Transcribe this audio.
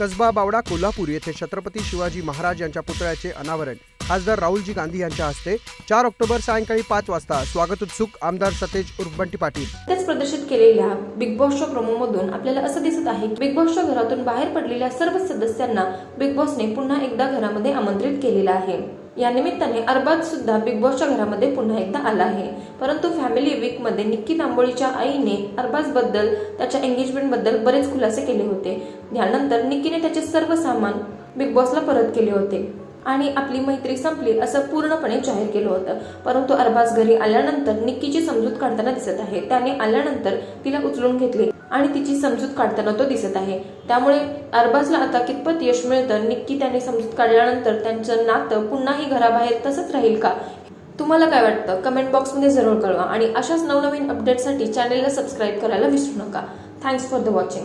कसबा बावडा कोल्हापूर येथे छत्रपती शिवाजी महाराज यांच्या पुतळ्याचे अनावरण खासदार राहुलजी गांधी यांच्या हस्ते चार ऑक्टोबर सायंकाळी पाच वाजता स्वागत उत्सुक आमदार सतेज उर्बंटी पाटील. त्याच प्रदर्शित केलेल्या बिग बॉसच्या प्रोमोमधून आपल्याला असं दिसत आहे की बिग बॉसच्या घरातून बाहेर पडलेल्या सर्व सदस्यांना बिग बॉसने पुन्हा एकदा घरामध्ये आमंत्रित केलेलं आहे. या निमित्ताने अरबाज सुद्धा बिग बॉसच्या घरामध्ये पुन्हा एकदा आला आहे. परंतु फॅमिली वीकमध्ये निक्की तांबोळीच्या आईने अरबाजबद्दल त्याच्या एंगेजमेंटबद्दल बरेच खुलासे केले होते. यानंतर निक्कीने त्याचे सर्व सामान बिग बॉसला परत केले होते. आणि आपली मैत्री संपली असं पूर्णपणे जाहीर केलं होतं. परंतु अरबाज घरी आल्यानंतर निक्कीची समजूत काढताना दिसत आहे. त्याने आल्यानंतर तिला उचलून घेतले आणि तिची समजूत काढताना तो दिसत आहे. त्यामुळे अरबाजला आता कितपत यश मिळतं? निक्की त्याने समजूत काढल्यानंतर त्यांचं नातं पुन्हाही घराबाहेर तसंच राहील का? तुम्हाला काय वाटतं? कमेंट बॉक्समध्ये जरूर कळवा आणि अशाच नवनवीन अपडेटसाठी चॅनेलला सबस्क्राईब करायला विसरू नका. Thanks for the watching